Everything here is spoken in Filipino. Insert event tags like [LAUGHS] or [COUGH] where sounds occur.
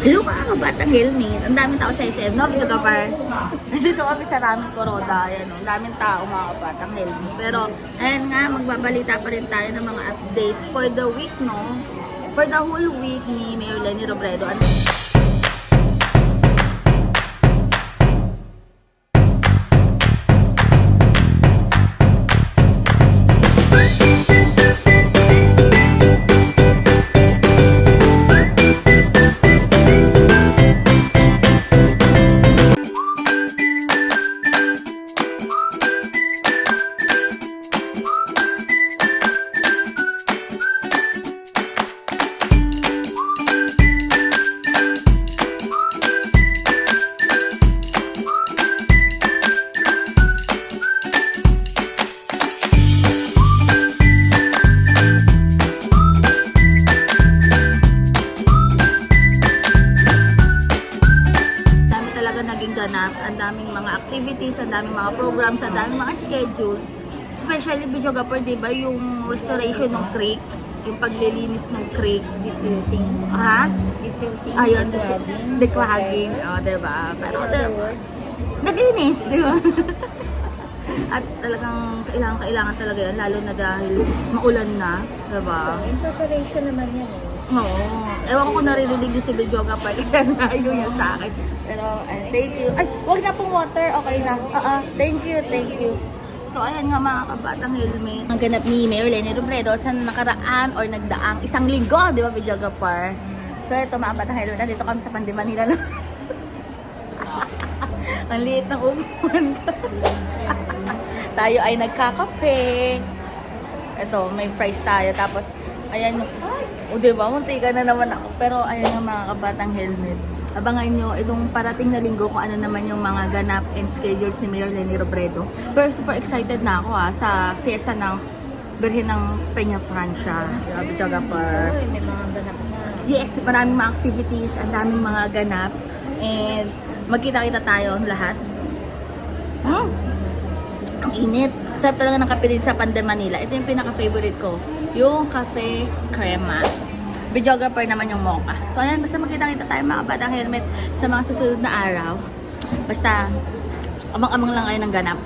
Hello mga kabatang helmet. Ang daming tao sa SM. No, Pito Kapar. Nandito kami sa Raming Coroda. Ayan, oh. Ang daming tao mga kabatang helmet. Pero, ayan nga, magbabalita pa rin tayo ng mga updates for the week, no? For the whole week ni Mayor Lenny Robredo. Ano? Naging ganap, ang daming mga activities, ang daming mga programs, ang daming mga schedules. Especially Bijogapur, di ba, yung restoration ng creek, yung paglilinis ng creek. Desilting. Ha? Desilting. Ayun, declogging. O, di ba? Pero, di- Afterwards, naglinis, di ba? [LAUGHS] At talagang kailangan kailangan talaga yan, lalo na dahil maulan na, di ba? in preparation naman yan eh. Oo. Ewan ko kung naririnig yung si Bijoga pa rin. [LAUGHS] Ayaw niya sa akin. Pero, uh, thank you. Ay, wag na pong water. Okay na. Oo. thank you, thank you. So, ayan nga mga kabatang helmet. Ang ganap ni Mayor Lenny Robredo sa nakaraan or nagdaang isang linggo, di ba, Bijoga Par? So, ito mga kabatang helmet. Nandito kami sa Pandi Manila. no? [LAUGHS] Ang liit ng upuan [LAUGHS] tayo ay nagkakape. Ito, may fries tayo. Tapos, ayan yung, o diba, muntikan na naman ako. Pero, ayan nga mga kabatang helmet. Abangan nyo itong parating na linggo kung ano naman yung mga ganap and schedules ni Mayor Lenny Robredo. Pero super excited na ako ha, sa fiesta ng Birhen ng Peña Francia. Grabe talaga par. May mga ganap na. Yes, maraming mga activities, ang daming mga ganap. And magkita-kita tayo lahat. Hmm? Ang init. Sarap talaga ng kape din sa Pande Manila. Ito yung pinaka-favorite ko. Yung cafe crema. Videographer naman yung mocha. So ayan, basta magkita-kita tayo mga batang helmet sa mga susunod na araw. Basta, amang-amang lang kayo ng ganap.